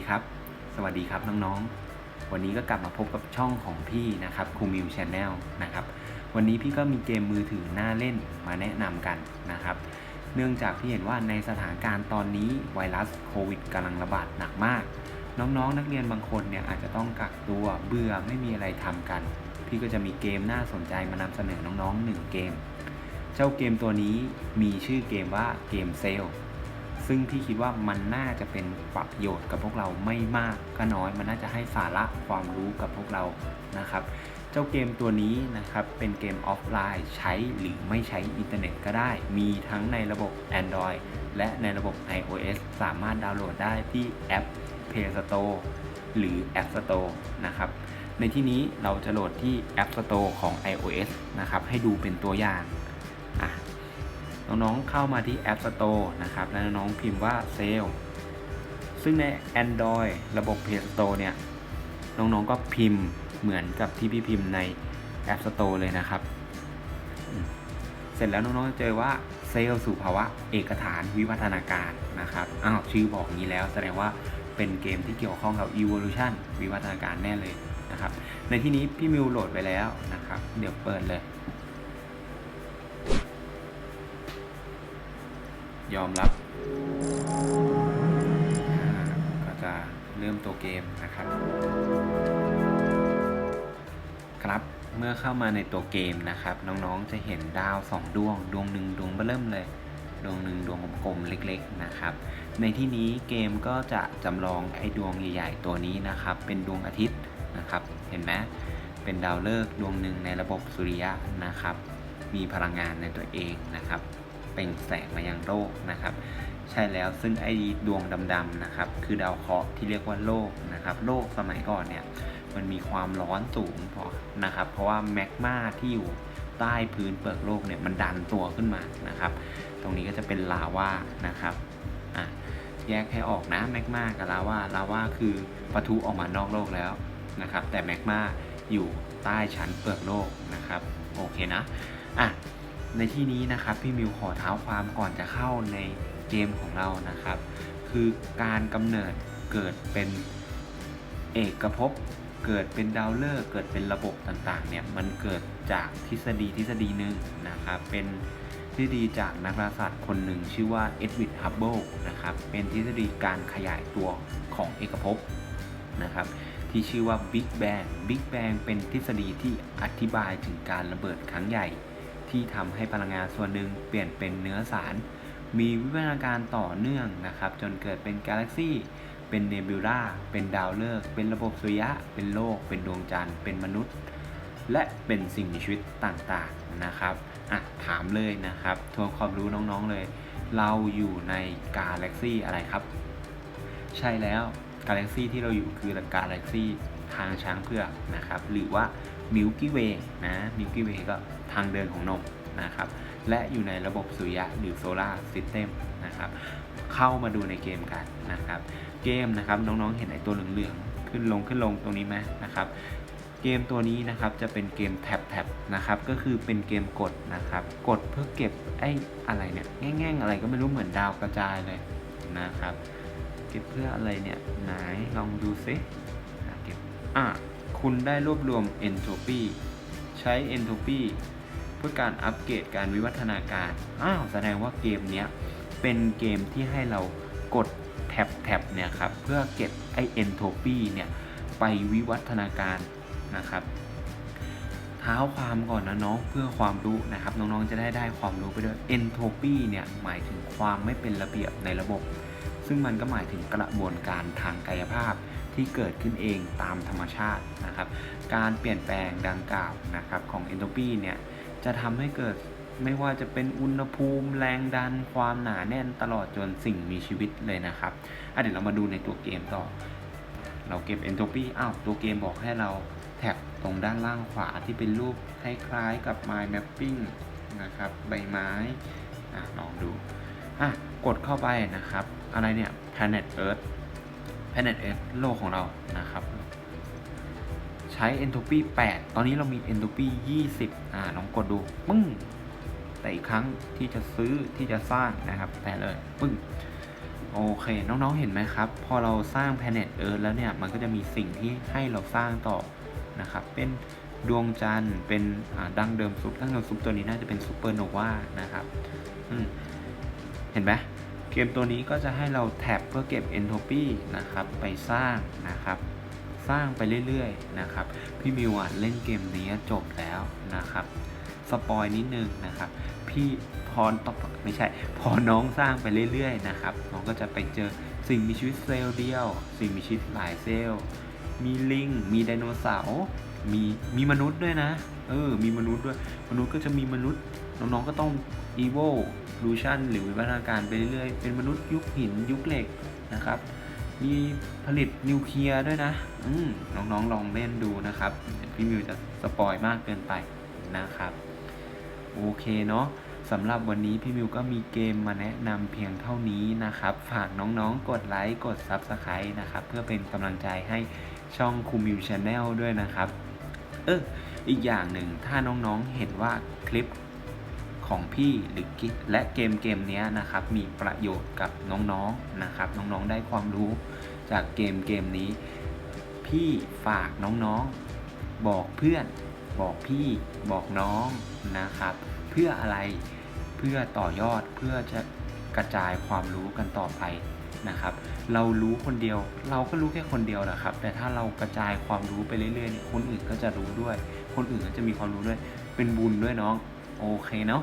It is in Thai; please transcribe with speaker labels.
Speaker 1: ดีครับ สวัสดีครับน้องๆ วันนี้ก็กลับมาพบกับช่องของพี่นะครับคูมิวชแนลนะครับ วันนี้พี่ก็มีเกมมือถือหน่าเล่นมาแนะนำกันนะครับ เนื่องจากพี่เห็นว่าในสถานการณ์ตอนนี้ไวรัสโควิดกำลังระบาดหนักมาก น้องๆนักเรียนบางคนเนี่ยอาจจะต้องกักตัวเบื่อไม่มีอะไรทำกัน พี่ก็จะมีเกมน่าสนใจมานำเสนอน้องๆหนึ่งเกม เจ้าเกมตัวนี้มีชื่อเกมว่าเกมเซล ซึ่งพี่คิดว่ามันน่าจะเป็นประโยชน์กับพวกเราไม่มากก็น้อย มันน่าจะให้สาระความรู้กับพวกเรานะครับ เจ้าเกมตัวนี้นะครับเป็นเกมออฟไลน์ใช้หรือไม่ใช้อินเทอร์เน็ตก็ได้ มีทั้งในระบบ Android และในระบบ iOS สามารถดาวน์โหลดได้ที่แอป Play Store หรือ App Store นะครับ ในที่นี้เราจะโหลดที่ App Store ของ iOS นะครับ ให้ดูเป็นตัวอย่างอะ น้องๆเข้ามาที่ App Store นะครับ แล้วน้องๆพิมพ์ว่า Sale ซึ่งใน Android ระบบ Play Store เนี่ย น้องๆก็พิมพ์เหมือนกับที่พี่พิมพ์ใน App Store เลยนะครับ เสร็จแล้วน้องๆจะเจอว่าเซลล์สู่ภาวะเอกฐานวิวัฒนาการนะครับ อ้าวชื่อบอกงนี้แล้วแสดงว่าเป็นเกมที่เกี่ยวข้องกับ evolution วิวัฒนาการแน่เลยนะครับ ในที่นี้พี่มิวโหลดไปแล้วนะครับ เดี๋ยวเปิดเลย ยอมรับ ก็จะเริ่มตัวเกมนะครับ ครับเมื่อเข้ามาในตัวเกมนะครับ น้องๆจะเห็นดาว 2 ดวง ดวงหนึ่งดวงเบอร์เริ่มเลยดวงหนึ่งดวงกลมๆเล็ก ๆนะครับ ในที่นี้เกมก็จะจำลองไอ้ดวงใหญ่ ๆ ตัวนี้นะครับ เป็นดวงอาทิตย์นะครับ เห็นไหมเป็นดาวฤกษ์ดวงหนึ่งในระบบสุริยะนะครับ มีพลังงานในตัวเองนะครับ เปล่งแสงมายังโลกนะครับ ใช่แล้วซึ่งไอ้ดวงดำๆนะครับ คือดาวเคราะห์ที่เรียกว่าโลกนะครับ โลกสมัยก่อนเนี่ยมันมีความร้อนสูงพอนะครับ เพราะว่าแมกมาที่อยู่ใต้พื้นเปลือกโลกเนี่ยมันดันตัวขึ้นมานะครับ ตรงนี้ก็จะเป็นลาวานะครับอะแยกให้ออกนะแมกมากับลาวาลาวาคือปะทุออกมานอกโลกแล้วนะครับ แต่แมกมาอยู่ใต้ชั้นเปลือกโลกนะครับ โอเคนะอะ ในที่นี้นะครับพี่มิวขอเท้าความก่อนจะเข้าในเกมของเรานะครับ คือการกำเนิดเกิดเป็นเอกภพเกิดเป็นดาวฤกษ์เกิดเป็นระบบต่างๆเนี่ยมันเกิดจากทฤษฎีทฤษฎีหนึ่งนะครับเป็นทฤษฎีจากนักดาราศาสตร์คนหนึ่งชื่อว่าเอ็ดวิดฮับเบิลนะครับเป็นทฤษฎีการขยายตัวของเอกภพนะครับที่ชื่อว่า Big Bang Big Bang เป็นทฤษฎีที่อธิบายถึงการระเบิดครั้งใหญ่ ที่ทำให้พลังงานส่วนหนึ่งเปลี่ยนเป็นเนื้อสาร มีวิวัฒนาการต่อเนื่องนะครับ จนเกิดเป็นกาแล็กซี่ เป็นเนบิวลาเป็นดาวฤกษ์เป็นระบบสุริยะ เป็นโลก เป็นดวงจันทร์ เป็นมนุษย์ และเป็นสิ่งมีชีวิตต่างๆนะครับอะถามเลยนะครับทวนความรู้น้องๆเลย เราอยู่ในกาแล็กซี่อะไรครับ ใช่แล้วกาแล็กซี่ที่เราอยู่คือกาแล็กซี่ทางช้างเผือกนะครับ หรือว่า Milky Way นะ Milky Way ก็ ทางเดินของนมนะครับ และอยู่ในระบบสุริยะหรือโซลาร์ซิสเต็มนะครับ เข้ามาดูในเกมกันนะครับ เกมนะครับน้องๆเห็นไอ้ตัวเหลืองๆขึ้นลงขึ้นลงตรงนี้ไหมนะครับเกมตัวนี้นะครับจะเป็นเกมแท็บแท็บนะครับก็คือเป็นเกมกดนะครับ กดเพื่อเก็บไอ้อะไรเนี่ยแง่งๆอะไรก็ไม่รู้เหมือนดาวกระจายเลยนะครับ เก็บเพื่ออะไรเนี่ยไหนลองดูซิเก็บอะคุณได้รวบรวม entropy ใช้ entropy เพื่อการอัปเกรดการวิวัฒนาการ อ้าวแสดงว่าเกมเนี้ยเป็นเกมที่ให้เรากดแท็บแท็บเนี่ยครับเพื่อเก็บไอ entropy เนี่ยไปวิวัฒนาการนะครับท้าความก่อนนะน้องเพื่อความรู้นะครับน้องๆจะได้ได้ความรู้ไปด้วย entropy เนี่ยหมายถึงความไม่เป็นระเบียบในระบบ ซึ่งมันก็หมายถึงกระบวนการทางกายภาพที่เกิดขึ้นเองตามธรรมชาตินะครับ การเปลี่ยนแปลงดังกล่าวนะครับของ entropy เนี่ย จะทำให้เกิดไม่ว่าจะเป็นอุณหภูมิแรงดันความหนาแน่นตลอดจนสิ่งมีชีวิตเลยนะครับอะเดี๋ยวเรามาดูในตัวเกมต่อ เราเก็บ entropy อ้าวตัวเกมบอกให้เราแท็บตรงด้านล่างขวาที่เป็นรูปคล้ายๆกับ mind mapping นะครับใบไม้อะลองดูอะกดเข้าไปนะครับ อะไรเนี่ย planet earth planet earth โลกของเรานะครับ ช้ entropy 8 ตอนนี้เรามี entropy 20 อ่าลองกดดู ปึ้ง แต่อีกครั้งที่จะซื้อที่จะสร้างนะครับ แต่เลย ปึ้ง โอเค น้องๆ เห็นไหมครับ พอเราสร้าง Planet Earth แล้วเนี่ย มันก็จะมีสิ่งที่ให้เราสร้างต่อนะครับ เป็นดวงจันทร์ เป็นดั้งเดิมซุปดั้งเดิมซุปตัวนี้น่าจะเป็นซูเปอร์โนวานะครับ เห็นไหมเกมตัวนี้ก็จะให้เราแท็บเพื่อเก็บ Entropy นะครับ ไปสร้างนะครับ สร้างไปเรื่อยๆนะครับ พี่มิวอะเล่นเกมนี้จบแล้วนะครับสปอยนิดนึงนะครับ พี่พรตอบไม่ใช่ พอน้องสร้างไปเรื่อยๆนะครับ น้องก็จะไปเจอสิ่งมีชีวิตเซลล์เดียว สิ่งมีชีวิตหลายเซลล์ มีลิง มีไดโนเสาร์มีมีมนุษย์ด้วยนะ เออ มีมนุษย์ด้วย มนุษย์ก็จะมีมนุษย์ น้องๆก็ต้อง evo lution หรือวิวัฒนาการไปเรื่อยๆ เป็นมนุษย์ยุคหินยุคเหล็กนะครับ มีผลิตนิวเคลียร์ด้วยนะ อืมน้องๆลองเล่นดูนะครับพี่มิวจะสปอยมากเกินไปนะครับ โอเคเนาะสำหรับวันนี้พี่มิวก็มีเกมมาแนะนำเพียงเท่านี้นะครับ ฝากน้องๆ กดไลค์ กด Subscribe นะครับ เพื่อเป็นกำลังใจให้ช่องคูมิวชาแนลด้วยนะครับ เอออีกอย่างหนึ่งถ้าน้องๆเห็นว่าคลิป ของพี่หรือกิและเกมเกมนี้นะครับมีประโยชน์กับน้องๆนะครับ น้องๆได้ความรู้จากเกมเกมนี้ พี่ฝากน้องๆ บอกเพื่อน บอกพี่บอกน้องนะครับ เพื่ออะไรเพื่อต่อยอดเพื่อจะกระจายความรู้กันต่อไปนะครับ เรารู้คนเดียว เราก็รู้แค่คนเดียวแหละครับ แต่ถ้าเรากระจายความรู้ไปเรื่อยๆเนี่ยคนอื่นก็จะรู้ด้วย คนอื่นก็จะมีความรู้ด้วย เป็นบุญด้วยน้อง โอเคเนาะ